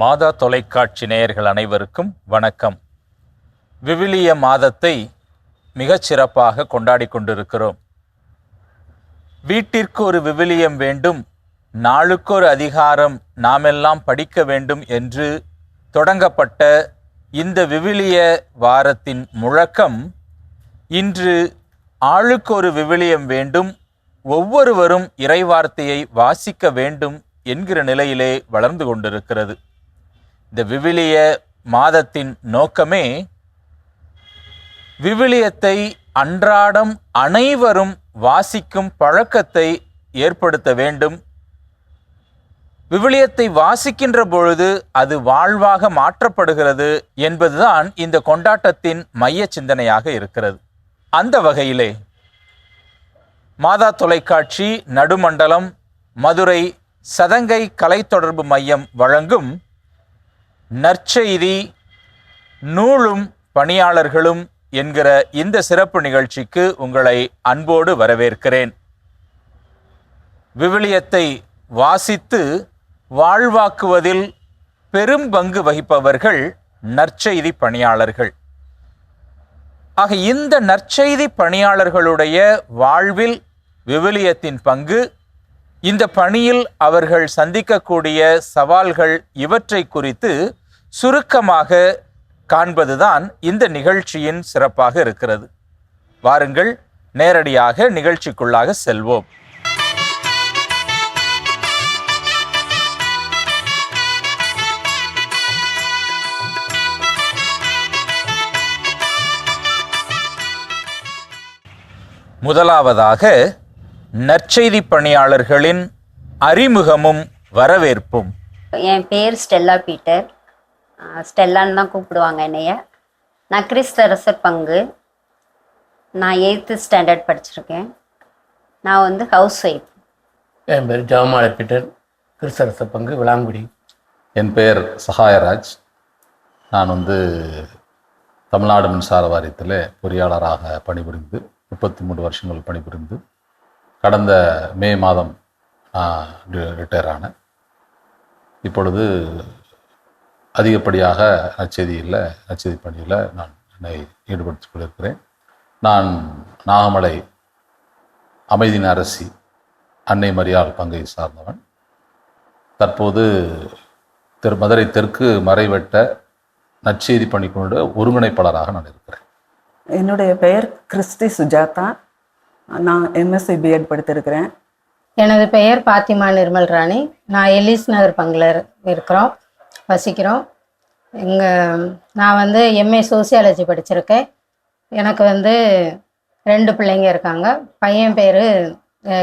மாதா தொலைக்காட்சி நேயர்கள் அனைவருக்கும் வணக்கம். விவிலிய மாதத்தை மிகச் சிறப்பாக கொண்டாடி கொண்டிருக்கிறோம். வீட்டிற்கு ஒரு விவிலியம் வேண்டும் நாளுக்கு ஒரு அதிகாரம் நாமெல்லாம் படிக்க வேண்டும் என்று தொடங்கப்பட்ட இந்த விவிலிய வாரத்தின் முழக்கம் இன்று ஆளுக்கு ஒரு விவிலியம் வேண்டும் ஒவ்வொருவரும் இறைவார்த்தையை வாசிக்க வேண்டும் என்கிற நிலையிலே வளர்ந்து கொண்டிருக்கிறது. இந்த விவிலிய மாதத்தின் நோக்கமே விவிலியத்தை அன்றாடம் அனைவரும் வாசிக்கும் பழக்கத்தை ஏற்படுத்த வேண்டும். விவிலியத்தை வாசிக்கின்ற பொழுது அது வாழ்வாக மாற்றப்படுகிறது என்பதுதான் இந்த கொண்டாட்டத்தின் மைய சிந்தனையாக இருக்கிறது. அந்த வகையிலே மாதா தொலைக்காட்சி நடுமண்டலம் மதுரை சதங்கை கலை தொடர்பு மையம் வழங்கும் நற்செய்தி நூலும் பணியாளர்களும் என்கிற இந்த சிறப்பு நிகழ்ச்சிக்கு உங்களை அன்போடு வரவேற்கிறேன். விவிலியத்தை வாசித்து வாழ்வாக்குவதில் பெரும் பங்கு வகிப்பவர்கள் நற்செய்தி பணியாளர்கள். ஆக இந்த நற்செய்தி பணியாளர்களுடைய வாழ்வில் விவிலியத்தின் பங்கு இந்த பணியில் அவர்கள் சந்திக்கக்கூடிய சவால்கள் இவற்றை குறித்து சுருக்கமாக காண்பதுதான் இந்த நிகழ்ச்சியின் சிறப்பாக இருக்கிறது. வாருங்கள் நேரடியாக நிகழ்ச்சிக்குள்ளாக செல்வோம். முதலாவதாக நற்செய்தி பணியாளர்களின் அறிமுகமும் வரவேற்பும். என் பேர் ஸ்டெல்லா பீட்டர். ஸ்டெல்லான்னு தான் கூப்பிடுவாங்க என்னைய. நான் கிறிஸ்தரசர் பங்கு. நான் எயித்து ஸ்டாண்டர்ட் படிச்சிருக்கேன். நான் வந்து ஹவுஸ் ஒய்ஃப் என் பேர் ஜெவமாலை பீட்டர். கிறிஸ்தரச பங்கு விளாங்குடி. என் பெயர் சகாயராஜ் நான் வந்து தமிழ்நாடு மின்சார வாரியத்தில் பொறியாளராக பணிபுரிந்து முப்பத்தி மூன்று வருஷங்கள் பணிபுரிந்து கடந்த மே மாதம் ரிட்டையர் ஆனேன். இப்பொழுது அதிகப்படியாக நற்செய்தியில் நற்செய்தி பணியில் நான் என்னை ஈடுபடுத்திக் கொண்டிருக்கிறேன். நான் நாகமலை அமைதியின் அரசி அன்னை மரியாள் பங்கை சார்ந்தவன். தற்போது திரு மதுரை தெற்கு மறைவட்ட நற்செய்தி பணிக்குழு ஒருங்கிணைப்பாளராக நான் இருக்கிறேன். என்னுடைய பெயர் கிறிஸ்டி சுஜாதா. நான் எம்எஸ்சி பிஎட் படித்திருக்கிறேன். எனது பெயர் பாத்திமா நிர்மல் ராணி. நான் எலிஸ் நகர் பங்கில் இருக்கிறோம். வசிக்கிறோம். எங்கள் நான் வந்து எம்ஏ சோசியாலஜி படிச்சிருக்கேன். எனக்கு வந்து ரெண்டு பிள்ளைங்க இருக்காங்க. பையன் பேர்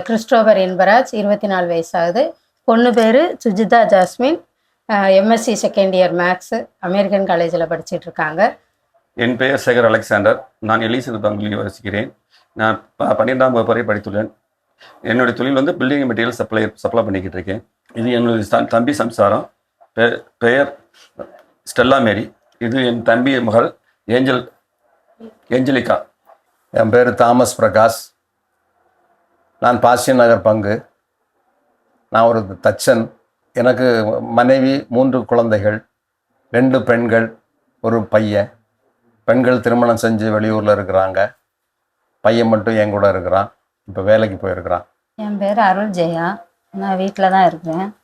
கிறிஸ்டோபர் என்பராஜ் இருபத்தி நாலு வயசாகுது. பொண்ணு பேர் Sujitha Jasmine. MSc second year maths American காலேஜில் படிச்சுட்டு இருக்காங்க என் பெயர் சேகர் அலெக்சாண்டர். நான் எலிசபெத் பங்குலில் வசிக்கிறேன். நான் ப- பன்னிரெண்டாம் வகுப்பு வரை படித்துள்ளேன். என்னுடைய தொழில் வந்து பில்டிங் மெட்டீரியல் சப்ளை சப்ளை பண்ணிக்கிட்டு இருக்கேன் இது என்னுடைய தம்பி சம்சாரம். பெயர் ஸ்டெல்லா மேரி. இது என் தம்பி மகள் ஏஞ்சல் ஏஞ்சலிகா. என் பேர் தாமஸ் பிரகாஷ். நான் பாசிய நகர் பங்கு. நான் ஒரு தச்சன். எனக்கு மனைவி மூன்று குழந்தைகள் ரெண்டு பெண்கள் ஒரு பையன். பெண்கள் திருமணம் செஞ்சு வெளியூரில் இருக்கிறாங்க. பையன் மட்டும் என் கூட இருக்கிறான். இப்போ வேலைக்கு போயிருக்கிறான். என் பேர் அருள் ஜெயா. நான் வீட்டில் தான் இருக்கிறேன்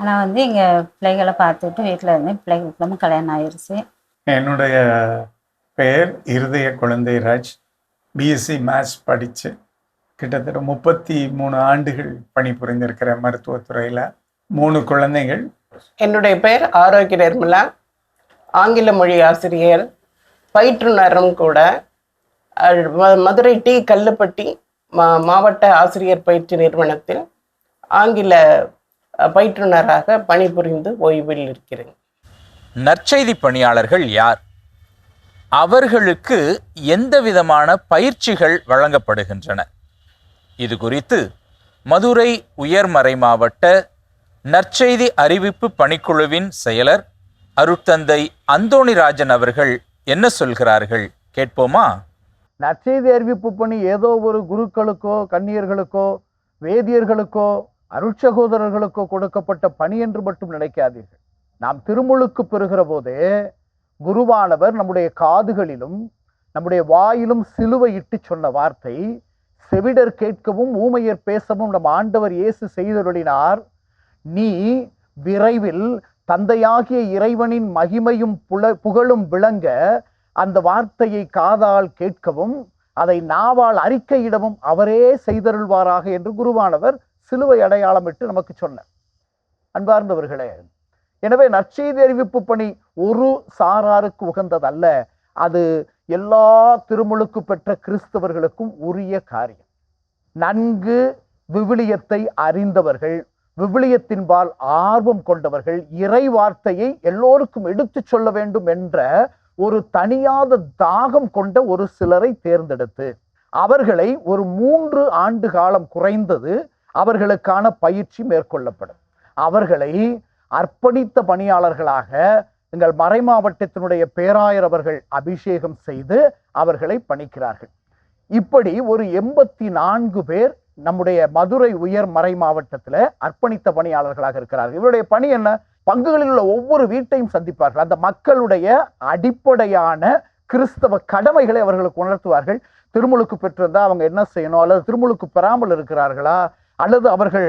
ஆனால் வந்து இங்கே பிள்ளைகளை பார்த்துட்டு வீட்டில் இருந்தேன் பிள்ளைகளுக்கு கல்யாணம் ஆயிடுச்சு என்னுடைய பெயர் இருதய குழந்தைராஜ் பிஎஸ்சி மேத்ஸ் படித்து கிட்டத்தட்ட முப்பத்தி மூணு ஆண்டுகள் பணிபுரிந்திருக்கிற மருத்துவத்துறையில் மூணு குழந்தைகள். என்னுடைய பெயர் ஆரோக்கிய நிர்மலா. ஆங்கில மொழி ஆசிரியர். பயிற்றுனரும் கூட. மதுரை டி கல்லுப்பட்டி மா மாவட்ட ஆசிரியர் பயிற்சி நிறுவனத்தில் ஆங்கில பயிற்றுனராக பணிபுரிந்து ஓய்வில் இருக்கிறேன். நற்செய்தி பணியாளர்கள் யார்? அவர்களுக்கு எந்த விதமான பயிற்சிகள் வழங்கப்படுகின்றன? இது குறித்து மதுரை உயர்மறை மாவட்ட நற்செய்தி அறிவிப்பு பணிக்குழுவின் செயலர் அருட்தந்தை அந்தோணிராஜன் அவர்கள் என்ன சொல்கிறார்கள்? கேட்போமா? நற்செய்தி அறிவிப்பு பணி ஏதோ ஒரு குருக்களுக்கோ கன்னியர்களுக்கோ வேதியர்களுக்கோ அருட்சகோதரர்களுக்கு கொடுக்கப்பட்ட பணி என்று மட்டும் நினைக்காதீர்கள். நாம் திருமுழுக்கு பெறுகிற போதே குருவானவர் நம்முடைய காதுகளிலும் நம்முடைய வாயிலும் சிலுவையிட்டு சொன்ன வார்த்தை செவிடர் கேட்கவும் ஊமையர் பேசவும் நம் ஆண்டவர் இயேசு செய்தருளினார். நீ விரைவில் தந்தையாகிய இறைவனின் மகிமையும் புல புகழும் விளங்க அந்த வார்த்தையை காதால் கேட்கவும் அதை நாவால் அறிக்கையிடவும் அவரே செய்தருள்வாராக என்று குருவானவர் சிலுவை அடையாளமிட்டு நமக்கு சொன்ன அன்பார்ந்தவர்களே எனவே நற்செய்தி அறிவிப்பு பணி ஒரு சாராருக்கு உகந்ததல்ல. அது எல்லா திருமுழுக்கு பெற்ற கிறிஸ்தவர்களுக்கும் உரிய காரியம். நன்கு விவிலியத்தை அறிந்தவர்கள் விவிலியத்தின்பால் ஆர்வம் கொண்டவர்கள் இறை வார்த்தையை எல்லோருக்கும் எடுத்துச் சொல்ல வேண்டும் என்ற ஒரு தனியாத தாகம் கொண்ட ஒரு சிலரை தேர்ந்தெடுத்து அவர்களை ஒரு மூன்று ஆண்டு காலம் குறைந்தது அவர்களுக்கான பயிற்சி மேற்கொள்ளப்படும். அவர்களை அர்ப்பணித்த பணியாளர்களாக எங்கள் மறை மாவட்டத்தினுடைய பேராயர் அவர்கள் அபிஷேகம் செய்து அவர்களை பணிக்கிறார்கள். இப்படி ஒரு எண்பத்தி நான்கு பேர் நம்முடைய மதுரை உயர் மறை மாவட்டத்தில் அர்ப்பணித்த பணியாளர்களாக இருக்கிறார்கள். இவருடைய பணி என்ன? பங்குகளில் உள்ள ஒவ்வொரு வீட்டையும் சந்திப்பார்கள். அந்த மக்களுடைய அடிப்படையான கிறிஸ்தவ கடமைகளை அவர்களுக்கு உணர்த்துவார்கள். திருமுழுக்கு பெற்றிருந்தால் அவங்க என்ன செய்யணும்? அல்லது திருமுழுக்கு பெறாமல் இருக்கிறார்களா? அல்லது அவர்கள்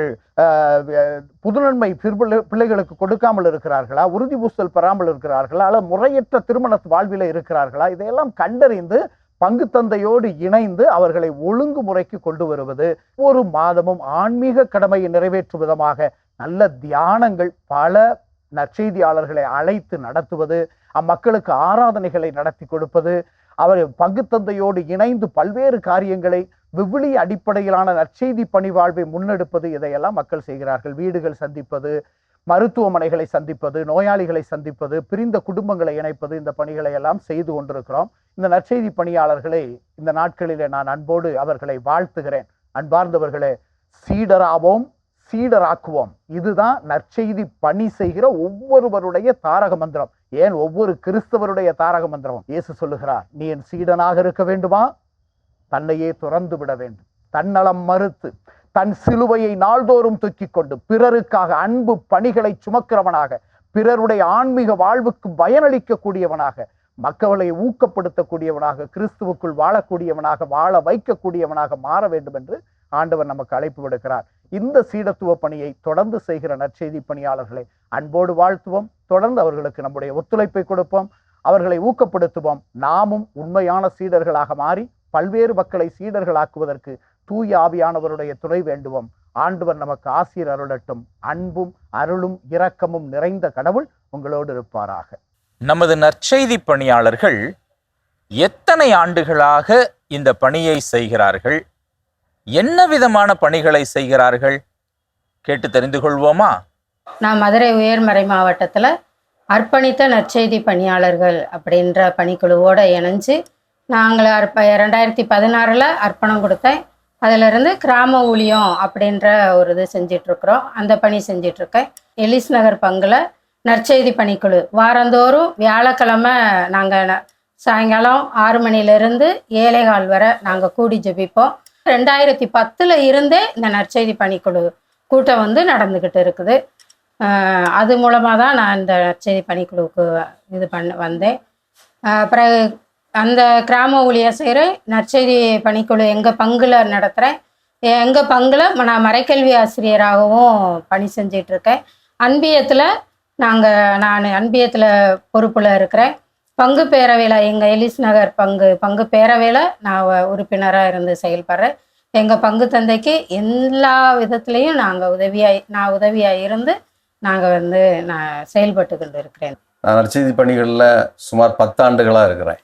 புதுநன்மை பிற்பிள்ளை பிள்ளைகளுக்கு கொடுக்காமல் இருக்கிறார்களா? உறுதி பூசல் பெறாமல் இருக்கிறார்களா? அல்லது முறையற்ற திருமண வாழ்வில் இருக்கிறார்களா? இதையெல்லாம் கண்டறிந்து பங்கு தந்தையோடு இணைந்து அவர்களை ஒழுங்குமுறைக்கு கொண்டு வருவது ஒரு மாதமும் ஆன்மீக கடமையை நிறைவேற்றும் விதமாக நல்ல தியானங்கள் பல நற்செய்தியாளர்களை அழைத்து நடத்துவது அம்மக்களுக்கு ஆராதனைகளை நடத்தி கொடுப்பது அவர் பங்கு தந்தையோடு இணைந்து பல்வேறு காரியங்களை விவிலிய அடிப்படையிலான நற்செய்தி பணிவாழ்வை முன்னெடுப்பது இதையெல்லாம் மக்கள் செய்கிறார்கள். வீடுகள் சந்திப்பது மருத்துவமனைகளை சந்திப்பது நோயாளிகளை சந்திப்பது பிரிந்த குடும்பங்களை இணைப்பது இந்த பணிகளை எல்லாம் செய்து கொண்டிருக்கிறோம். இந்த நற்செய்தி பணியாளர்களை இந்த நாட்களிலே நான் அன்போடு அவர்களை வாழ்த்துகிறேன். அன்பார்ந்தவர்களே சீடராவோம் சீடராக்குவோம். இதுதான் நற்செய்தி பணி செய்கிற ஒவ்வொருவருடைய தாரக மந்திரம். ஏன் ஒவ்வொரு கிறிஸ்தவருடைய தாரக மந்திரம் இயேசு சொல்லுகிறார் நீ என் சீடனாக இருக்க வேண்டுமா? தன்னையே துறந்து விட வேண்டும். தன்னலம் மறுத்து தன் சிலுவையை நாள்தோறும் தூக்கிக் கொண்டு பிறருக்காக அன்பு பணிகளை சுமக்கிறவனாக பிறருடைய ஆன்மீக வாழ்வுக்கு பயனளிக்கக்கூடியவனாக மக்களை ஊக்கப்படுத்தக்கூடியவனாக கிறிஸ்துவுக்குள் வாழக்கூடியவனாக வாழ வைக்கக்கூடியவனாக மாற வேண்டும் என்று ஆண்டவர் நமக்கு அழைப்பு விடுக்கிறார். இந்த சீடத்துவ பணியை தொடர்ந்து செய்கிற நற்செய்தி பணியாளர்களை அன்போடு வாழ்த்துவோம். தொடர்ந்து அவர்களுக்கு நம்முடைய ஒத்துழைப்பை கொடுப்போம். அவர்களை ஊக்கப்படுத்துவோம். நாமும் உண்மையான சீடர்களாக மாறி பல்வேறு மக்களை சீடர்களாக்குவதற்கு தூய ஆவியானவருடைய துணை வேண்டுவோம். ஆண்டவர் நமக்கு ஆசீர் அருளட்டும். அன்பும் அருளும் இரக்கமும் நிறைந்த கடவுள் உங்களோடு இருப்பாராக. நமது நற்செய்தி பணியாளர்கள் எத்தனை ஆண்டுகளாக இந்த பணியை செய்கிறார்கள்? என்ன விதமான பணிகளை செய்கிறார்கள்? கேட்டு தெரிந்து கொள்வோமா? நான் மதுரை உயர்மறை மாவட்டத்தில் அர்ப்பணித்த நற்செய்தி பணியாளர்கள் அப்படின்ற பணிக்குழுவோடு இணைஞ்சு நாங்கள் அற்ப ரெண்டாயிரத்தி பதினாறில் அர்ப்பணம் கொடுத்தேன். அதிலிருந்து கிராம ஊழியம் அப்படின்ற ஒரு இது செஞ்சிட்ருக்குறோம். அந்த பணி செஞ்சிட்ருக்கேன். எலிஸ் நகர் பங்கில் நற்செய்தி பணிக்குழு. வாரந்தோறும் வியாழக்கிழமை நாங்கள் சாயங்காலம் ஆறு மணிலேருந்து ஏழைகால் வரை நாங்கள் கூடி ஜெபிப்போம். ரெண்டாயிரத்தி பத்தில் இருந்தே இந்த நற்செய்தி பணிக்குழு கூட்டம் வந்து நடந்துக்கிட்டு இருக்குது. அது மூலமாக தான் நான் இந்த நற்செய்தி பணிக்குழுவுக்கு இது பண்ண வந்தேன். பிறகு அந்த கிராம ஊழியர் செய்கிற நற்செய்தி பணிக்குழு எங்கள் பங்கில் நடத்துகிறேன் எங்கள் பங்கில் நான் மறைக்கல்வி ஆசிரியராகவும் பணி செஞ்சிட்ருக்கேன். அன்பியத்தில் நாங்கள் நான் அன்பியத்தில் பொறுப்பில் இருக்கிறேன். பங்கு பேரவையில் எங்கள் எலிஸ் நகர் பங்கு பங்கு பேரவையில் நான் உறுப்பினராக இருந்து செயல்படுறேன். எங்கள் பங்கு தந்தைக்கு எல்லா விதத்துலேயும் நாங்கள் உதவியாக நான் உதவியாக இருந்து நாங்கள் வந்து நான் செயல்பட்டு கொண்டு இருக்கிறேன் நான் நற்செய்தி பணிகளில் சுமார் பத்தாண்டுகளாக இருக்கிறேன்.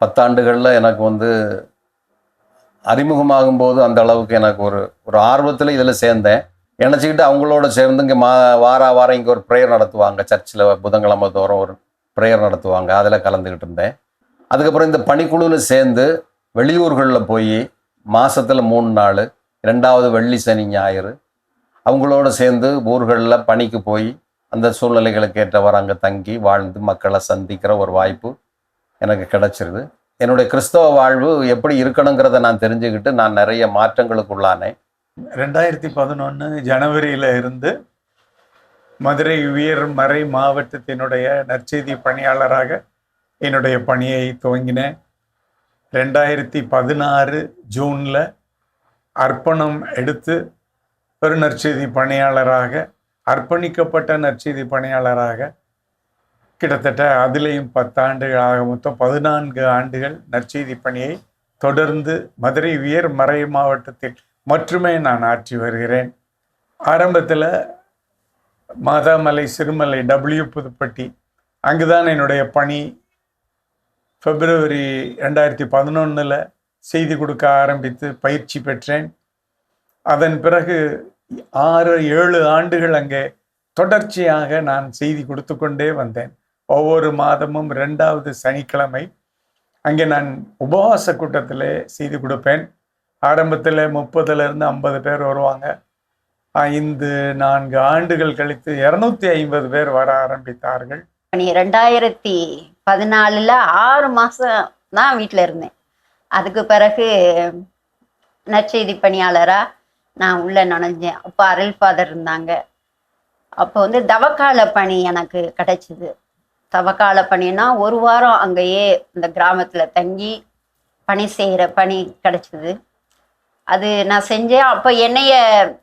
பத்தாண்டுகளில் எனக்கு வந்து அறிமுகமாகும் போது அந்த அளவுக்கு எனக்கு ஒரு ஒரு ஆர்வத்தில் இதில் சேர்ந்தேன். நினச்சிக்கிட்டு அவங்களோட சேர்ந்து இங்கே மா வார வாரம் இங்கே ஒரு ப்ரேயர் நடத்துவாங்க. சர்ச்சில் புதன்கிழமை தோறும் ஒரு ப்ரேயர் நடத்துவாங்க. அதில் கலந்துக்கிட்டு இருந்தேன். அதுக்கப்புறம் இந்த பணிக்குழுவில் சேர்ந்து வெளியூர்களில் போய் மாதத்தில் மூணு நாள் ரெண்டாவது வெள்ளி சனி ஞாயிறு அவங்களோட சேர்ந்து ஊர்களில் பணிக்கு போய் அந்த சூழ்நிலைகளுக்கு ஏற்றவாறு அங்கே தங்கி வாழ்ந்து மக்களை சந்திக்கிற ஒரு வாய்ப்பு எனக்கு கிடச்சிருது. என்னுடைய கிறிஸ்தவ வாழ்வு எப்படி இருக்கணுங்கிறத நான் தெரிஞ்சுக்கிட்டு நான் நிறைய மாற்றங்களுக்கு உள்ளானேன். ரெண்டாயிரத்தி பதினொன்று ஜனவரியில் இருந்து மதுரை உயர் மறை மாவட்டத்தினுடைய நற்செய்தி பணியாளராக என்னுடைய பணியை துவங்கினேன். ரெண்டாயிரத்தி பதினாறு ஜூனில் அர்ப்பணம் எடுத்து ஒரு நற்செய்தி பணியாளராக அர்ப்பணிக்கப்பட்ட நற்செய்தி பணியாளராக கிட்டத்தட்ட அதிலேயும் பத்தாண்டுகளாக மொத்தம் பதினான்கு ஆண்டுகள் நற்செய்தி பணியை தொடர்ந்து மதுரை உயர் மறை மாவட்டத்தில் மட்டுமே நான் ஆற்றி வருகிறேன். ஆரம்பத்தில் மாதாமலை சிறுமலை டபிள்யூ புதுப்பட்டி அங்குதான் என்னுடைய பணி. பிப்ரவரி ரெண்டாயிரத்தி பதினொன்றில் செய்தி கொடுக்க ஆரம்பித்து பயிற்சி பெற்றேன். அதன் பிறகு ஆறு ஏழு ஆண்டுகள் அங்கே தொடர்ச்சியாக நான் செய்தி கொடுத்து கொண்டே வந்தேன். ஒவ்வொரு மாதமும் ரெண்டாவது சனிக்கிழமை அங்கே நான் உபவாச கூட்டத்தில் செய்து கொடுப்பேன். ஆரம்பத்தில் முப்பதுலேருந்து ஐம்பது பேர் வருவாங்க. ஐந்து நான்கு ஆண்டுகள் கழித்து இரநூத்தி ஐம்பது பேர் வர ஆரம்பித்தார்கள். ரெண்டாயிரத்தி பதினாலில் ஆறு மாதம் தான் வீட்டில் இருந்தேன். அதுக்கு பிறகு நற்செய்தி பணியாளராக நான் உள்ளே நுழைஞ்சேன். அப்போ அருள் ஃபாதர் இருந்தாங்க. அப்போ வந்து தவக்கால பணி எனக்கு கிடைச்சிது. தவக்கால பணினா ஒரு வாரம் அங்கேயே இந்த கிராமத்தில் தங்கி பணி செய்கிற பணி கிடச்சிது. அது நான் செஞ்சேன். அப்போ என்னைய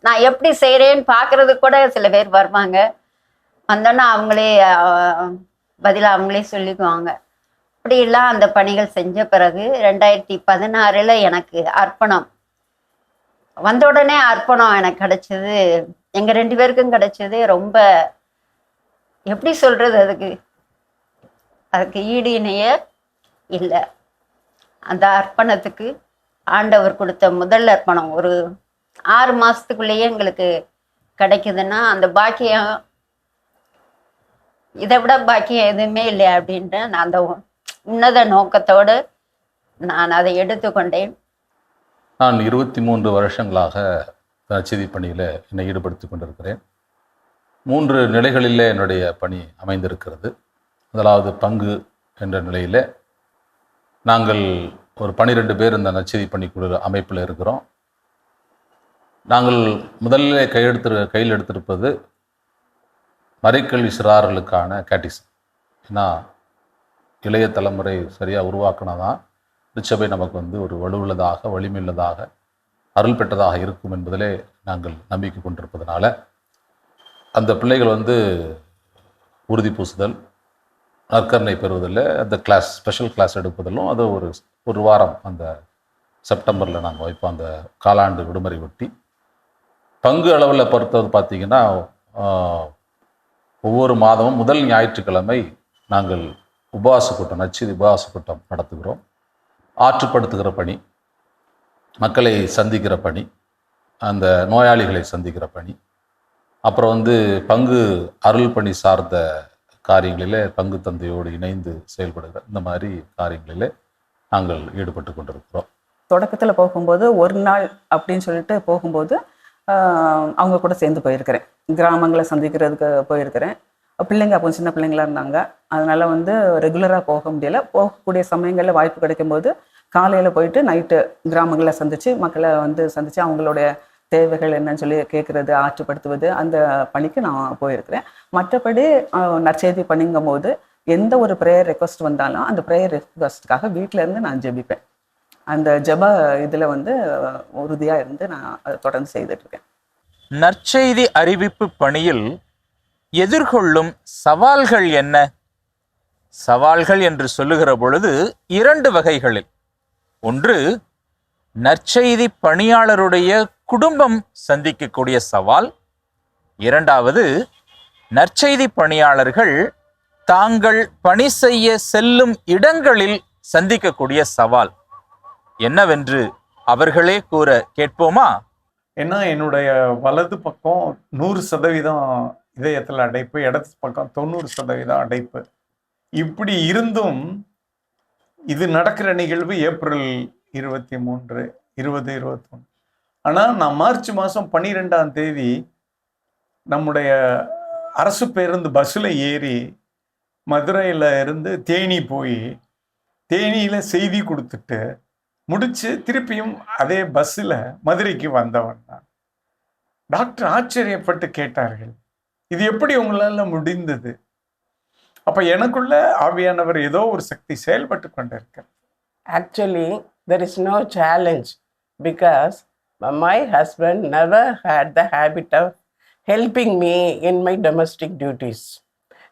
நான் எப்படி செய்கிறேன்னு பார்க்கறதுக்கு கூட சில பேர் வருவாங்க. வந்தோன்னா அவங்களே பதிலாக அவங்களே சொல்லிக்குவாங்க. அப்படியெல்லாம் அந்த பணிகள் செஞ்ச பிறகு ரெண்டாயிரத்தி பதினாறில் எனக்கு அர்ப்பணம். வந்த உடனே அர்ப்பணம் எனக்கு கிடைச்சது. எங்கள் ரெண்டு பேருக்கும் கிடைச்சது. ரொம்ப எப்படி சொல்கிறது அதுக்கு? அதுக்கு ஈடு இணைய இல்லை. அந்த அர்ப்பணத்துக்கு ஆண்டவர் கொடுத்த முதல் அர்ப்பணம். ஒரு ஆறு மாதத்துக்குள்ளேயே எங்களுக்கு கிடைக்குதுன்னா அந்த பாக்கியம் இதை விட பாக்கியம் எதுவுமே இல்லை அப்படின்ற நான் அந்த உன்னத நோக்கத்தோடு நான் அதை எடுத்துக்கொண்டேன். நான் இருபத்தி மூன்று வருஷங்களாக நற்செய்தி பணியில் என்னை ஈடுபடுத்தி கொண்டிருக்கிறேன். மூன்று நிலைகளிலே என்னுடைய பணி அமைந்திருக்கிறது. முதலாவது பங்கு என்ற நிலையில் நாங்கள் ஒரு பனிரெண்டு பேர் இந்த நற்செய்தி பணிக்குழு அமைப்பில் இருக்கிறோம். நாங்கள் முதல்ல கையெழுத்து கையில் எடுத்திருப்பது மறைக்கல்வி சிறார்களுக்கான கேட்டிசம் ஏன்னா இளைய தலைமுறை சரியாக உருவாக்கினா தான் திருச்சபை நமக்கு வந்து ஒரு வலுவுள்ளதாக வலிமையுள்ளதாக அருள் பெற்றதாக இருக்கும் என்பதிலே நாங்கள் நம்பிக்கை கொண்டிருப்பதனால அந்த பிள்ளைகள் வந்து உறுதி பூசுதல் நற்கருணை பெறுவதில் அந்த கிளாஸ் ஸ்பெஷல் கிளாஸ் எடுப்பதிலும் அது ஒரு ஒரு வாரம் அந்த செப்டம்பரில் நாங்கள் வைப்போம். அந்த காலாண்டு விடுமுறை ஒட்டி. பங்கு அளவில் பொறுத்தது பார்த்திங்கன்னா ஒவ்வொரு மாதமும் முதல் ஞாயிற்றுக்கிழமை நாங்கள் உபவாச கூட்டம் நச்சு உபவாச கூட்டம் நடத்துகிறோம். ஆற்றுப்படுத்துகிற பணி மக்களை சந்திக்கிற பணி அந்த நோயாளிகளை சந்திக்கிற பணி. அப்புறம் வந்து பங்கு அருள் பணி சார்ந்த காரியங்களிலே பங்கு தந்தையோடு இணைந்து செயல்படுகிற இந்த மாதிரி காரியங்களிலே நாங்கள் ஈடுபட்டு கொண்டிருக்கிறோம். தொடக்கத்தில் போகும்போது ஒரு நாள் அப்படின்னு சொல்லிட்டு போகும்போது அவங்க கூட சேர்ந்து போயிருக்கிறேன். கிராமங்களை சந்திக்கிறதுக்கு போயிருக்கிறேன். பிள்ளைங்க அப்போ சின்ன பிள்ளைங்களா இருந்தாங்க. அதனால வந்து ரெகுலராக போக முடியல. போகக்கூடிய சமயங்களில் வாய்ப்பு கிடைக்கும்போது காலையில் போயிட்டு நைட்டு கிராமங்களை சந்தித்து மக்களை வந்து சந்தித்து அவங்களுடைய தேவைகள் என்னன்னு சொல்லி கேட்குறது ஆற்றுப்படுத்துவது அந்த பணிக்கு நான் போயிருக்கிறேன். மற்றபடி நற்செய்தி பணிங்கும் போது எந்த ஒரு ப்ரேயர் ரெக்வஸ்ட் வந்தாலும் அந்த ப்ரேயர் ரெக்வஸ்ட்காக வீட்டிலேருந்து நான் ஜெபிப்பேன். அந்த ஜெப இதில் வந்து உறுதியாக இருந்து நான் அதை தொடர்ந்து செய்துட்டு இருக்கேன் நற்செய்தி அறிவிப்பு பணியில் எதிர்கொள்ளும் சவால்கள் என்ன? சவால்கள் என்று சொல்லுகிற பொழுது இரண்டு வகைகளில். ஒன்று நற்செய்தி பணியாளருடைய குடும்பம் சந்திக்கக்கூடிய சவால். இரண்டாவது நற்செய்தி பணியாளர்கள் தாங்கள் பணி செய்ய செல்லும் இடங்களில் சந்திக்கக்கூடிய சவால். என்னவென்று அவர்களே கூற கேட்போமா? ஏன்னா என்னுடைய வலது பக்கம் நூறு சதவீதம் இதயத்தில் அடைப்பு இடது பக்கம் தொண்ணூறு சதவீதம் அடைப்பு. இப்படி இருந்தும் இது நடக்கிற நிகழ்வு ஏப்ரல் இருபத்தி மூன்று இருபது இருபத்தொன்று. ஆனால் நான் மார்ச் மாதம் பன்னிரெண்டாம் தேதி நம்முடைய அரசு பேருந்து பஸ்ஸில் ஏறி மதுரையில் இருந்து தேனி போய் தேனியில் செய்தி கொடுத்துட்டு முடித்து திருப்பியும் அதே பஸ்ஸில் மதுரைக்கு வந்தவன் நான். டாக்டர் ஆச்சரியப்பட்டு கேட்டார்கள் இது எப்படி உங்களால் முடிந்தது? அப்போ எனக்குள்ள ஆவியானவர் ஏதோ ஒரு சக்தி செயல்பட்டு கொண்டிருக்கிறார் actually there is no challenge because my husband never had the habit of helping me in my domestic duties.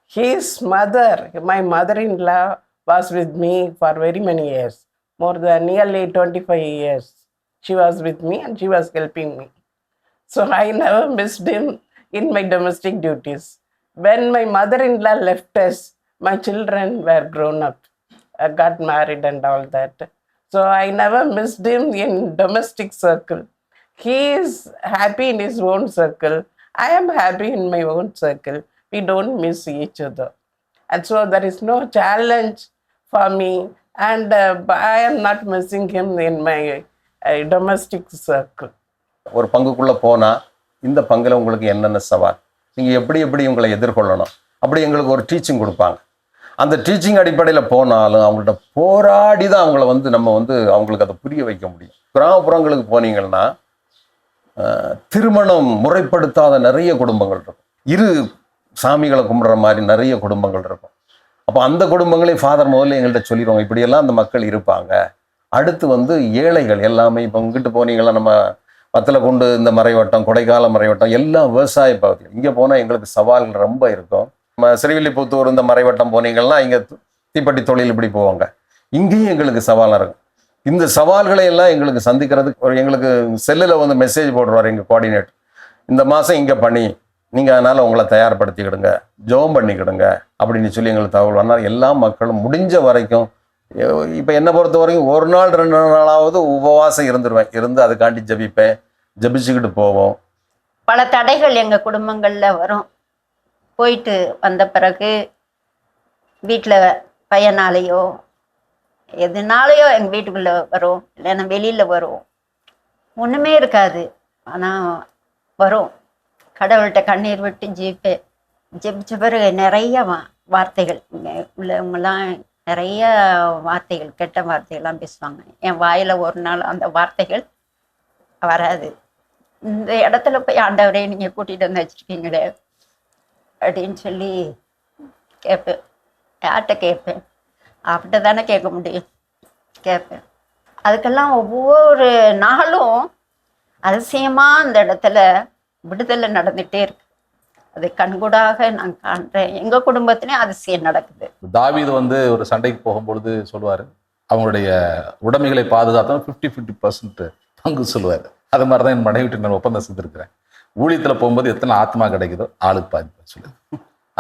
His mother, my mother in law, was with me for very many years, more than nearly 25 years. She was with me and she was helping me. So I never missed him in my domestic duties. When my mother in law left us, my children were grown up, uh, got married, and all that. So I never missed him in domestic circle. He is happy in his own circle. I am happy in my own circle. We don't miss each other. And so there is no challenge for me, and uh, I am not missing him in my uh, domestic circle. ஒரு பங்குக்குள்ளே போனால் இந்த பங்கில் உங்களுக்கு என்னென்ன சவால் நீங்கள் எப்படி எப்படி உங்களை எதிர்கொள்ளணும் அப்படி எங்களுக்கு ஒரு டீச்சிங் கொடுப்பாங்க அந்த டீச்சிங் அடிப்படையில் போனாலும் அவங்கள்ட்ட போராடி தான் அவங்கள வந்து நம்ம வந்து அவங்களுக்கு அதை புரிய வைக்க முடியும் கிராமப்புறங்களுக்கு போனீங்கன்னா திருமணம் முறைப்படுத்தாத நிறைய குடும்பங்கள் இருக்கும். இரு சாமிகளை கும்பிட்ற மாதிரி நிறைய குடும்பங்கள் இருக்கும். அப்போ அந்த குடும்பங்களையும் ஃபாதர் முதல்ல எங்கள்கிட்ட சொல்லிடுவாங்க இப்படியெல்லாம் அந்த மக்கள் இருப்பாங்க. அடுத்து வந்து ஏழைகள் எல்லாமே இப்போ இங்கிட்டு போனீங்களா நம்ம பத்தில் கொண்டு இந்த மறைவட்டம் கொடைக்கால மறைவட்டம் எல்லாம் விவசாய பகுதி இங்கே போனால் எங்களுக்கு சவால்கள் ரொம்ப இருக்கும். நம்ம சிறுவில்லிபுத்தூர் இந்த மறைவட்டம் போனீங்கன்னா இங்கே தீப்பெட்டி தொழில் இப்படி போவாங்க. இங்கேயும் எங்களுக்கு சவாலாக இருக்கும். இந்த சவால்களை எல்லாம் எங்களுக்கு சந்திக்கிறதுக்கு ஒரு எங்களுக்கு செல்லில் வந்து மெசேஜ் போடுறாரு எங்கள் கோஆர்டினேட் இந்த மாதம் இங்கே பண்ணி நீங்கள் அதனால் உங்களை தயார்படுத்திக்கிடுங்க ஜோம் பண்ணிக்கிடுங்க அப்படின்னு சொல்லி எங்களுக்கு தகவல் வந்தால் எல்லா மக்களும் முடிஞ்ச வரைக்கும் இப்போ என்னை பொறுத்த வரைக்கும் ஒரு நாள் ரெண்டு நாளாவது உபவாசம் இருந்துருவேன். இருந்து அதுக்காண்டி ஜபிப்பேன் ஜபிச்சுக்கிட்டு போவோம். பல தடைகள் எங்கள் குடும்பங்களில் வரும். போயிட்டு வந்த பிறகு வீட்டில் பையனாலேயோ எதுனாலையோ எங்கள் வீட்டுக்குள்ளே வரும் இல்லைன்னா வெளியில் வரும். ஒன்றுமே இருக்காது. ஆனால் வரும். கடவுள்கிட்ட கண்ணீர் விட்டு ஜெயிப்பேன் ஜெபிச்ச பிறகு நிறைய வா- வார்த்தைகள். இங்க உள்ளவங்கலாம் நிறைய வார்த்தைகள் கெட்ட வார்த்தைகள்லாம் பேசுவாங்க. என் வாயில் ஒரு நாள் அந்த வார்த்தைகள் வராது. இந்த இடத்துல போய் ஆண்டவரே நீங்கள் கூட்டிகிட்டு வந்து வச்சுருக்கீங்களே அப்படின்னு சொல்லி கேட்பேன் யார்கிட்ட கேட்பேன் அவர்கிட்ட தானே கேட்க முடியும். கேட்பேன். அதுக்கெல்லாம் ஒவ்வொரு நாளும் அதிசயமாக அந்த இடத்துல விடுதலை நடந்துகிட்டே இருக்கு. அதை கண்கூடாக நான் காண்றேன். எங்க குடும்பத்திலே அதிசயம் நடக்குது. தாவீது வந்து ஒரு சண்டைக்கு போகும்பொழுது சொல்லுவார். அவங்களுடைய உடைமைகளை பாதுகாத்தவங்க ஃபிஃப்டி ஃபிஃப்டி பர்சன்ட் பங்கு சொல்லுவார். அது மாதிரி தான் என் மனைவிட்டு நான் ஒப்பந்தம் செஞ்சுருக்கிறேன். ஊழியத்தில் போகும்போது எத்தனை ஆத்மா கிடைக்குதோ ஆளுக்கு பாதிப்பா. சொல்லு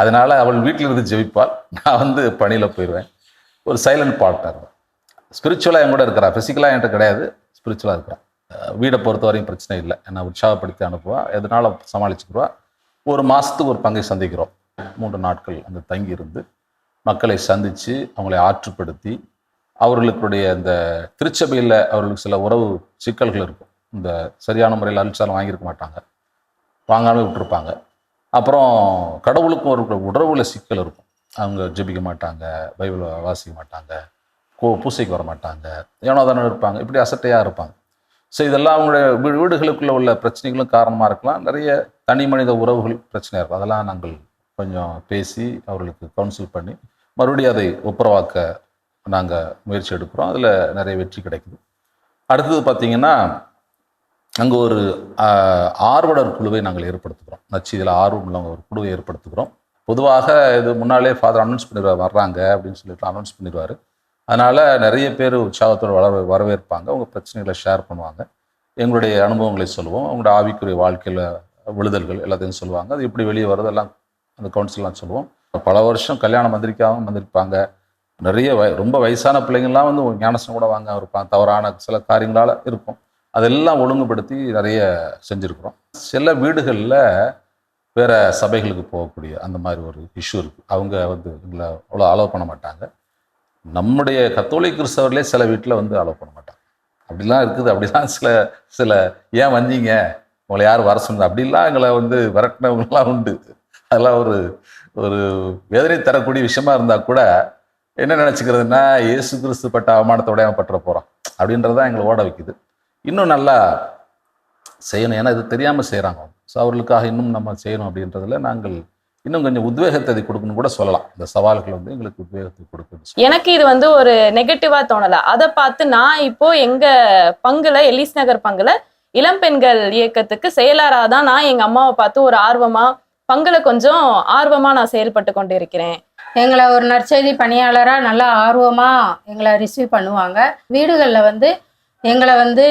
அதனால அவள் வீட்டில் இருந்து ஜெபிப்பாள். நான் வந்து பணியில் போயிடுவேன். ஒரு சைலண்ட் பார்ட்னர் ஸ்பிரிச்சுவலாக என் கூட இருக்கிறா. ஃபிசிக்கலாக என்கிட்ட கிடையாது. ஸ்பிரிச்சுவலாக இருக்கிறான் வீடை பொறுத்த வரையும் பிரச்சனை இல்லை. என்னை உற்சாகப்படுத்தி அனுப்புவா. எதனால சமாளிச்சுக்குவா ஒரு மாதத்துக்கு ஒரு பங்கை சந்திக்கிறோம். மூன்று நாட்கள் அங்கே தங்கி இருந்து மக்களை சந்தித்து அவங்களை ஆற்றுப்படுத்தி அவர்களுடைய இந்த திருச்சபையில் அவர்களுக்கு சில உறவு சிக்கல்கள் இருக்கும். இந்த சரியான முறையில் அழிச்சாலும் வாங்கியிருக்க மாட்டாங்க. வாங்காமல் விட்டுருப்பாங்க. அப்புறம் கடவுளுக்கும் ஒரு உறவுல சிக்கல் இருக்கும். அவங்க ஜெபிக்க மாட்டாங்க பைபிள் வாசிக்க மாட்டாங்க கோ பூசைக்கு வர மாட்டாங்க ஏனோ தானே இருப்பாங்க இப்படி அசட்டையாக இருப்பாங்க. ஸோ இதெல்லாம் அவங்களுடைய வீ- வீடுகளுக்குள்ள உள்ள பிரச்சனைகளும் காரணமாக இருக்கலாம். நிறைய தனி மனித உறவுகள் பிரச்சனையாக இருக்கும். அதெல்லாம் நாங்கள் கொஞ்சம் பேசி அவர்களுக்கு கவுன்சில் பண்ணி மறுபடியும் அதை ஒப்புரவாக்க நாங்கள் முயற்சி எடுக்கிறோம். அதில் நிறைய வெற்றி கிடைக்குது. அடுத்தது பார்த்தீங்கன்னா அங்கே ஒரு ஆர்வலர் குழுவை நாங்கள் ஏற்படுத்துகிறோம். நச்சு இதில் ஆர்வம் உள்ளவங்க ஒரு குழுவை ஏற்படுத்துகிறோம். பொதுவாக இது முன்னாலே ஃபாதர் அனௌன்ஸ் பண்ணிடுவார் வர்றாங்க அப்படின்னு சொல்லிட்டு அனௌன்ஸ் பண்ணிடுவார். அதனால் நிறைய பேர் உற்சாகத்தோடு வர வரவேற்பாங்க. அவங்க பிரச்சனைகளை ஷேர் பண்ணுவாங்க. எங்களுடைய அனுபவங்களை சொல்லுவோம். அவங்களுடைய ஆவிக்குரிய வாழ்க்கையில் விழுதல்கள் எல்லாத்தையும் சொல்லுவாங்க. அது எப்படி வெளியே வருது எல்லாம் அந்த கவுன்சிலாம் சொல்லுவோம். பல வருஷம் கல்யாணம் மந்திரிக்காகவும் வந்திருப்பாங்க. நிறைய வய ரொம்ப வயசான பிள்ளைங்கள்லாம் வந்து ஞானசனம் கூட வாங்க இருப்பாங்க. தவறான சில காரியங்களால் இருக்கும். அதெல்லாம் ஒழுங்குபடுத்தி நிறைய செஞ்சுருக்குறோம். சில வீடுகளில் வேறு சபைகளுக்கு போகக்கூடிய அந்த மாதிரி ஒரு இஷ்யூ இருக்குது அவங்க வந்து எங்களை அவ்வளோ அலோவ் பண்ண மாட்டாங்க. நம்முடைய கத்தோலிக் கிறிஸ்தவர்களே சில வீட்டில் வந்து அலோவ் பண்ண மாட்டாங்க. அப்படிலாம் இருக்குது. அப்படிலாம் சில சில ஏன் வந்தீங்க? உங்களை யார் வர சொன்னது அப்படிலாம் எங்களை வந்து விரட்டினவங்களாம் உண்டு. அதெல்லாம் ஒரு ஒரு வேதனை தரக்கூடிய விஷயமா இருந்தால் கூட என்ன நினச்சிக்கிறதுனா இயேசு கிறிஸ்து பட்ட அவமானத்தோட அவன் பற்ற போகிறான் அப்படின்றது தான் எங்களை ஓட வைக்குது. இன்னும் நல்லா செய்யணும். ஏன்னா இது தெரியாமல் செய்கிறாங்க ஸோ அவர்களுக்காக இன்னும் நம்ம செய்யணும் அப்படின்றதுல நாங்கள் இன்னும் கொஞ்சம் உத்வேகத்தை கொடுக்கணும் கூட சொல்லலாம். இந்த சவால்கள் வந்து எங்களுக்கு உத்வேகத்தை கொடுக்குது. எனக்கு இது வந்து ஒரு நெகட்டிவா தோணல. அதை பார்த்து நான் இப்போ எங்க பங்குல எலிஸ் நகர் பங்குல இளம்பெண்கள் இயக்கத்துக்கு செயலாளரா தான் நான் எங்க அம்மாவை பார்த்து ஒரு ஆர்வமா பங்குல கொஞ்சம் ஆர்வமா நான் செயல்பட்டு கொண்டு இருக்கிறேன் எங்களை ஒரு நற்செய்தி பணியாளராக நல்லா ஆர்வமாக எங்களை ரிசீவ் பண்ணுவாங்க. வீடுகளில் வந்து எங்களை வந்து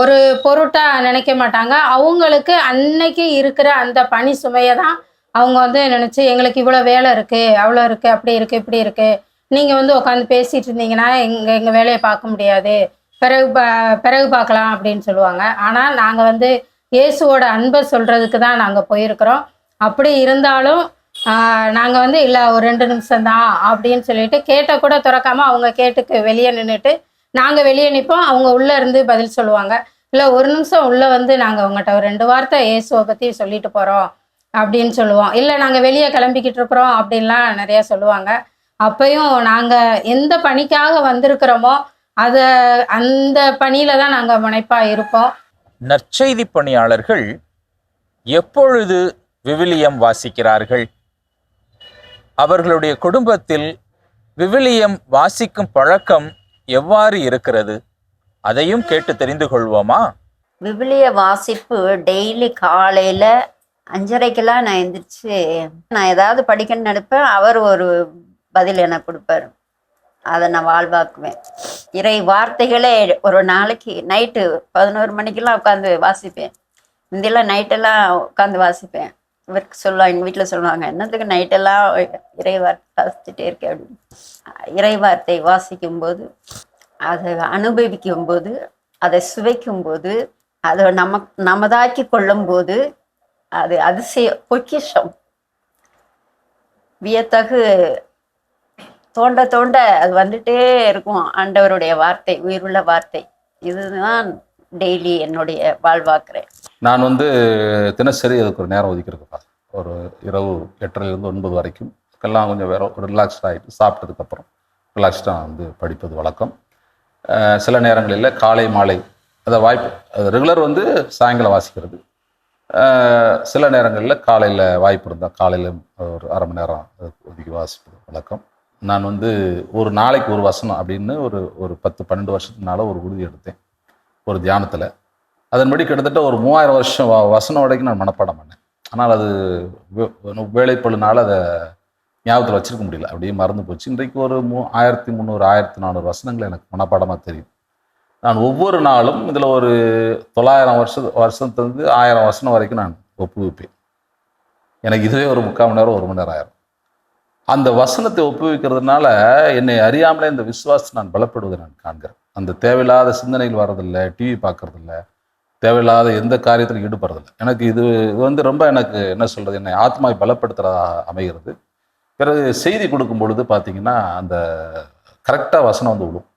ஒரு பொருட்டாக நினைக்க மாட்டாங்க. அவங்களுக்கு அன்னைக்கு இருக்கிற அந்த பணி சுமையை தான் அவங்க வந்து நினச்சி எங்களுக்கு இவ்வளோ வேலை இருக்குது அவ்வளோ இருக்குது அப்படி இருக்குது இப்படி இருக்குது நீங்கள் வந்து உட்காந்து பேசிகிட்டு இருந்தீங்கன்னா எங்கள் எங்கள் வேலையை பார்க்க முடியாது. பிறகு பா- பிறகு பார்க்கலாம் அப்படின்னு சொல்லுவாங்க. ஆனால் நாங்கள் வந்து இயேசுவோட அன்பை சொல்கிறதுக்கு தான் நாங்கள் போயிருக்கிறோம். அப்படி இருந்தாலும் நாங்கள் வந்து இல்லை ஒரு ரெண்டு நிமிஷம் தான் அப்படின்னு சொல்லிட்டு கேட்ட கூட திறக்காமல் அவங்க கேட்டுக்கு வெளியே நின்றுட்டு நாங்கள் வெளியே நிற்போம் அவங்க உள்ளே இருந்து பதில் சொல்லுவாங்க. இல்லை ஒரு நிமிஷம் உள்ளே வந்து நாங்கள் உங்கள்கிட்ட ஒரு ரெண்டு வார்த்தை இயேசுவை பற்றி சொல்லிட்டு போகிறோம் அப்படின்னு சொல்லுவோம். இல்லை நாங்கள் வெளியே கிளம்பிக்கிட்டு இருக்கிறோம் அப்படின்லாம் நிறையா சொல்லுவாங்க. அப்பையும் நாங்கள் எந்த பணிக்காக வந்திருக்கிறோமோ அதை அந்த பணியில் தான் நாங்கள் முனைப்பாக இருப்போம். நற்செய்தி பணியாளர்கள் எப்பொழுது விவிலியம் வாசிக்கிறார்கள்? அவர்களுடைய குடும்பத்தில் விவிலியம் வாசிக்கும் பழக்கம் எவ்வாறு இருக்கிறது? அதையும் கேட்டு தெரிந்து கொள்வோமா? விவிலிய வாசிப்பு டெய்லி காலையில் அஞ்சரைக்கெல்லாம் நான் எந்திரிச்சு நான் ஏதாவது படிக்கணும்னு நினைப்பேன். அவர் ஒரு பதில் எனக்கு கொடுப்பாரு. அதை நான் வாழ்வாக்குவேன். இறை வார்த்தைகளே ஒரு நாளைக்கு நைட்டு பதினோரு மணிக்கெல்லாம் உட்காந்து வாசிப்பேன். முந்தியெல்லாம் நைட்டெல்லாம் உட்காந்து வாசிப்பேன். இவருக்கு சொல்லுவாங்க எங்கள் வீட்டில் சொல்லுவாங்க என்னத்துக்கு நைட்டெல்லாம் இறை வார்த்தை வாசிச்சுட்டே இருக்கேன் அப்படின்னு. இறை வார்த்தை வாசிக்கும்போது அதை அனுபவிக்கும்போது அதை சுவைக்கும்போது அதை நம நமதாக்கி கொள்ளும்போது அது அதிசய பொக்கிஷம். வியத்தகு தோண்ட தோண்ட அது வந்துட்டே இருக்கும் ஆண்டவருடைய வார்த்தை உயிருள்ள வார்த்தை. இதுதான் டெய்லி என்னுடைய வாழ்வாக்குறேன் நான் வந்து தினசரி அதுக்கு ஒரு நேரம் ஒதுக்கியிருக்கப்பா ஒரு இரவு எட்டரைலேருந்து ஒன்பது வரைக்கும் எல்லாம் கொஞ்சம் வேற ரிலாக்ஸ்ட் ஆகிட்டு சாப்பிட்டதுக்கப்புறம் ரிலாக்ஸ்டாக வந்து படிப்பது வழக்கம். சில நேரங்களில் காலை மாலை அதை வாய்ப்பு அது ரெகுலர் வந்து சாயங்காலம் வாசிக்கிறது. சில நேரங்களில் காலையில் வாய்ப்பு இருந்தால் காலையில் ஒரு அரை மணி நேரம் ஒதுக்கி வாசிப்பது வழக்கம். நான் வந்து ஒரு நாளைக்கு ஒரு வசனம் அப்படின்னு ஒரு ஒரு பத்து பன்னெண்டு வருஷத்துனால ஒரு உறுதி எடுத்தேன். ஒரு தியானத்தில். அதன்படி கிட்டத்தட்ட ஒரு மூவாயிரம் வருஷம் வ- வசனம் வரைக்கும் நான் மனப்பாடம் பண்ணேன். ஆனால் அது வே- அதை ஞாபகத்தில் வச்சிருக்க முடியல. அப்படியே மறந்து போச்சு. இன்றைக்கு ஒரு மூ ஆயிரத்தி முந்நூறு ஆயிரத்தி நானூறு வசனங்கள் எனக்கு மனப்பாடமாக தெரியும். நான் ஒவ்வொரு நாளும் இதில் ஒரு தொள்ளாயிரம் வருஷ வருஷத்துலேருந்து ஆயிரம் வசனம் வரைக்கும் நான் ஒப்புவிப்பேன். எனக்கு இதுவே ஒரு முக்கால் மணி நேரம் ஒரு மணி நேரம் ஆயிரும். அந்த வசனத்தை ஒப்புவிக்கிறதுனால என்னை அறியாமலே இந்த விசுவாசத்தை நான் பலப்படுவதை நான் காண்கிறேன். அந்த தேவையில்லாத சிந்தனைகள் வர்றதில்லை டிவி பார்க்கறதில்ல தேவையில்லாத எந்த காரியத்திலும் ஈடுபடுறதில்ல. எனக்கு இது இது வந்து ரொம்ப எனக்கு என்ன சொல்கிறது என்னை ஆத்மாவை பலப்படுத்துகிறதா அமைகிறது. பிறகு செய்தி கொடுக்கும் பொழுது பார்த்தீங்கன்னா அந்த கரெக்டாக வசனம் வந்து விடும்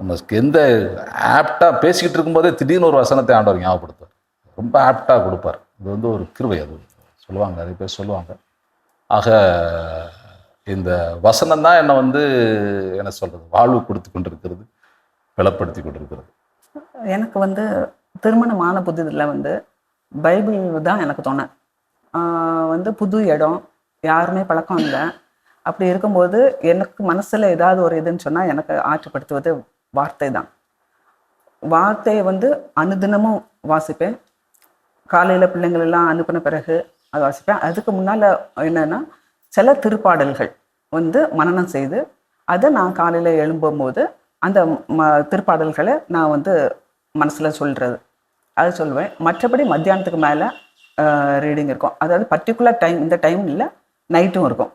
நமக்கு எந்த ஆப்டாக பேசிக்கிட்டு இருக்கும்போதே திடீர்னு ஒரு வசனத்தை ஆண்டவர் ஞாபகப்படுத்துவார். ரொம்ப ஆப்டாக கொடுப்பார். இது வந்து ஒரு கிருவை அது. சொல்லுவாங்க நிறைய பேர் சொல்லுவாங்க. ஆக இந்த வசனம் தான் என்னை வந்து என்ன சொல்கிறது வாழ்வு கொடுத்து கொண்டிருக்கிறது பலப்படுத்தி கொண்டிருக்கிறது. எனக்கு வந்து திருமணமான புதுதில் வந்து பைபிள் தான் எனக்கு தோணேன் வந்து புது இடம் யாருமே பழக்கம் இல்லை. அப்படி இருக்கும்போது எனக்கு மனசில் ஏதாவது ஒரு இதுன்னு சொன்னால் எனக்கு ஆற்றுப்படுத்துவது வார்த்தை தான். வார்த்தையை வந்து அனுதினமும் வாசிப்பேன். காலையில் பிள்ளைங்களெல்லாம் அனுப்பின பிறகு அது வாசிப்பேன். அதுக்கு முன்னால் என்னென்னா சில திருப்பாடல்கள் வந்து மனநம் செய்து அதை நான் காலையில் எழும்பும்போது அந்த ம திருப்பாடல்களை நான் வந்து மனசில் சொல்கிறது அது சொல்லுவேன் மற்றபடி மத்தியானத்துக்கு மேலே ரீடிங் இருக்கும். அதாவது பர்டிகுலர் டைம் இந்த டைம் இல்லை நைட்டும் இருக்கும்.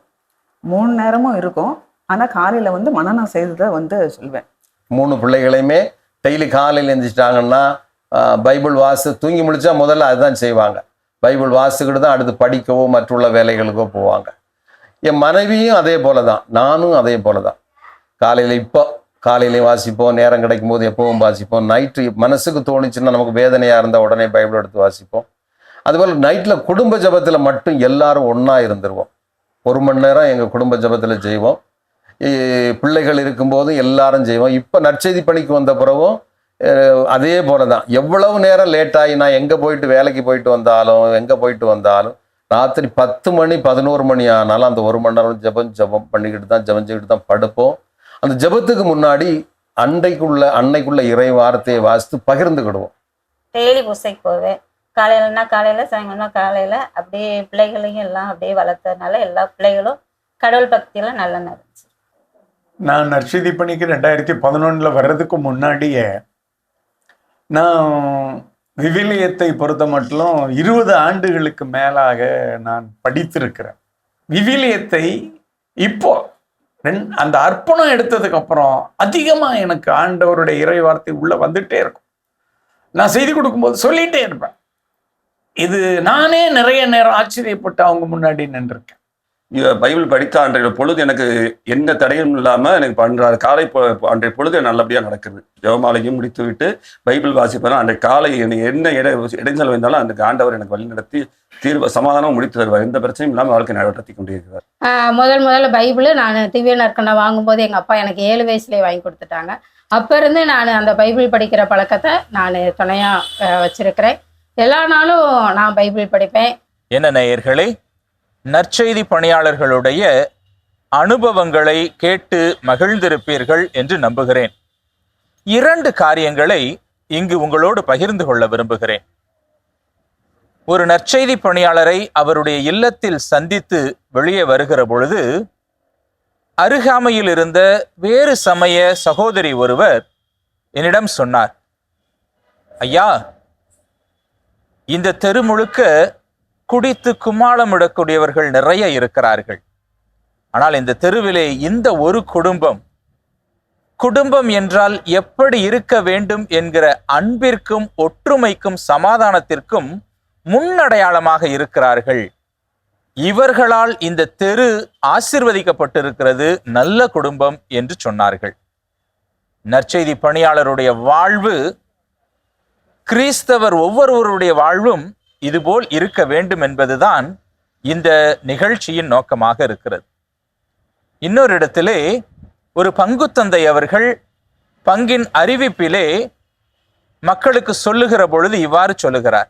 மூணு நேரமும் இருக்கும். ஆனால் காலையில் வந்து மனநம் செய்ததை வந்து சொல்வேன். மூணு பிள்ளைகளையுமே டெய்லி காலையில் எழுந்திரிச்சிட்டாங்கன்னா பைபிள் வாசு தூங்கி முழிச்சா முதல்ல அதுதான் செய்வாங்க. பைபிள் வாசிக்கிட்டு தான் அடுத்து படிக்கவோ மற்றுள்ள வேலைகளுக்கோ போவாங்க. என் மனைவியும் அதே போல தான் நானும் அதே போல தான் காலையில் இப்போ காலையிலையும் வாசிப்போம் நேரம் கிடைக்கும் போது எப்பவும் வாசிப்போம். நைட்டு மனசுக்கு தோணுச்சுன்னா நமக்கு வேதனையாக இருந்தால் உடனே பைபிள் எடுத்து வாசிப்போம். அதுபோல் நைட்டில் குடும்ப ஜபத்தில் மட்டும் எல்லாரும் ஒன்றா இருந்துருவோம். ஒரு மணி நேரம் எங்கள் குடும்ப ஜபத்தில் செய்வோம் பிள்ளைகள் இருக்கும்போது எல்லாரும் செய்வோம் இப்போ நற்செய்தி பணிக்கு வந்த பிறகும் அதே போல தான் எவ்வளவு நேரம் லேட் ஆகி நான் எங்கே போயிட்டு வேலைக்கு போயிட்டு வந்தாலும் எங்கே போயிட்டு வந்தாலும் ராத்திரி பத்து மணி பதினோரு மணி ஆனாலும் அந்த ஒரு மணி நேரம் ஜெபம் ஜெபம் பண்ணிக்கிட்டு தான் ஜெபஞ்சுக்கிட்டு தான் படுப்போம். அந்த ஜெபத்துக்கு முன்னாடி அன்றைக்குள்ள அன்னைக்குள்ள இறை வார்த்தையை வாசித்து பகிர்ந்துக்கிடுவோம். டெய்லி பூசைக்கு போவேன். காலையிலனா காலையில் சாயங்காலம்னா காலையில் அப்படியே பிள்ளைகளையும் எல்லாம் அப்படியே வளர்த்ததுனால எல்லா பிள்ளைகளும் கடவுள் பக்தியெல்லாம் நல்லா நடந்துச்சு நான் நற்செய்தி பணிக்கு ரெண்டாயிரத்தி பதினொன்றில் வர்றதுக்கு முன்னாடியே நான் விவிலியத்தை பொறுத்த மட்டும் இருபது ஆண்டுகளுக்கு மேலாக நான் படித்திருக்கிறேன். விவிலியத்தை இப்போ ரெண்- அந்த அர்ப்பணம் எடுத்ததுக்கு அப்புறம் அதிகமாக எனக்கு ஆண்டவருடைய இறை வார்த்தை உள்ள வந்துட்டே இருக்கும். நான் செய்தி கொடுக்கும்போது சொல்லிட்டே இருப்பேன். இது நானே நிறைய நேரம் ஆச்சரியப்பட்டு அவங்க முன்னாடி நின்றுருக்கேன். பைபிள் படித்த அன்றைய பொழுது எனக்கு எந்த தடையும் இல்லாமல் எனக்கு பண்ற காலை அன்றைய பொழுது நல்லபடியாக நடக்குது. ஜெபமாலையும் முடித்து விட்டு பைபிள் வாசிப்பேன் அன்றைய காலை எனக்கு என்ன இடை இடைஞ்சல் வந்தாலும் அந்த ஆண்டவர் எனக்கு வழிநடத்தி தீர்வு சமாதானம் முடித்து தருவார். எந்த பிரச்சனையும் இல்லாமல் வாழ்க்கை நடத்தி கொண்டிருக்கிறார். முதல் முதல்ல பைபிள் நான் திவ்ய நற்கண்ணை வாங்கும்போது எங்கள் அப்பா எனக்கு ஏழு வயசுலேயே வாங்கி கொடுத்துட்டாங்க. அப்போ இருந்து நான் அந்த பைபிள் படிக்கிற பழக்கத்தை நான் துணையாக வச்சுருக்கிறேன். எல்லா நாளும் நான் பைபிள் படிப்பேன். என்ன நேயர்களே? நற்செய்தி பணியாளர்களுடைய அனுபவங்களை கேட்டு மகிழ்ந்திருப்பீர்கள் என்று நம்புகிறேன். இரண்டு காரியங்களை இங்கு உங்களோடு பகிர்ந்து கொள்ள விரும்புகிறேன். ஒரு நற்செய்தி பணியாளரை அவருடைய இல்லத்தில் சந்தித்து வெளியே வருகிற பொழுது அருகாமையில் இருந்த வேறு சமய சகோதரி ஒருவர் என்னிடம் சொன்னார் ஐயா இந்த தெரு முழுக்க குடித்து குமாளமிடக்கூடியவர்கள் நிறைய இருக்கிறார்கள். ஆனால் இந்த தெருவிலே இந்த ஒரு குடும்பம் குடும்பம் என்றால் எப்படி இருக்க வேண்டும் என்கிற அன்பிற்கும் ஒற்றுமைக்கும் சமாதானத்திற்கும் முன்னடையாளமாக இருக்கிறார்கள். இவர்களால் இந்த தெரு ஆசிர்வதிக்கப்பட்டிருக்கிறது நல்ல குடும்பம் என்று சொன்னார்கள். நற்செய்தி பணியாளருடைய வாழ்வு கிறிஸ்தவர் ஒவ்வொருவருடைய வாழ்வும் இதுபோல் இருக்க வேண்டும் என்பதுதான் இந்த நிகழ்ச்சியின் நோக்கமாக இருக்கிறது. இன்னொரு இடத்திலே ஒரு பங்குத்தந்தை அவர்கள் பங்கின் அறிவிப்பிலே மக்களுக்கு சொல்லுகிற பொழுது இவ்வாறு சொல்லுகிறார்.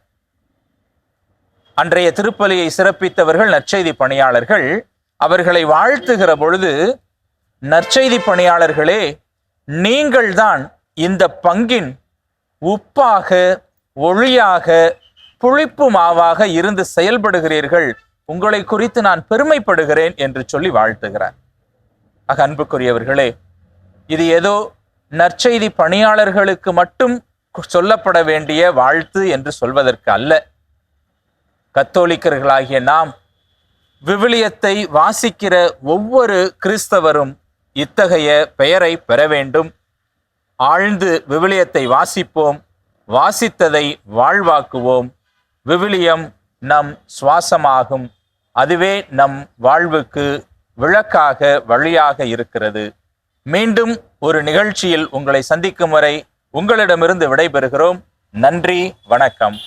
அன்றைய திருப்பலியை சிறப்பித்தவர்கள் நற்செய்தி பணியாளர்கள் அவர்களை வாழ்த்துகிற பொழுது நற்செய்தி பணியாளர்களே நீங்கள்தான் இந்த பங்கின் உப்பாக ஒளியாக புளிப்பு மாவாக இருந்து செயல்படுகிறீர்கள். உங்களை குறித்து நான் பெருமைப்படுகிறேன் என்று சொல்லி வாழ்த்துகிறார். ஆக அன்புக்குரியவர்களே இது ஏதோ நற்செய்தி பணியாளர்களுக்கு மட்டும் சொல்லப்பட வேண்டிய வாழ்த்து என்று சொல்வதற்கு அல்ல. கத்தோலிக்கர்களாகிய நாம் விவிலியத்தை வாசிக்கிற ஒவ்வொரு கிறிஸ்தவரும் இத்தகைய பெயரை பெற வேண்டும். ஆழ்ந்து விவிலியத்தை வாசிப்போம் வாசித்ததை வாழ்வாக்குவோம். விவிலியம் நம் சுவாசமாகும். அதுவே நம் வாழ்வுக்கு விளக்காக வழியாக இருக்கிறது. மீண்டும் ஒரு நிகழ்ச்சியில் உங்களை சந்திக்கும் வரை உங்களிடமிருந்து விடைபெறுகிறோம். நன்றி வணக்கம்.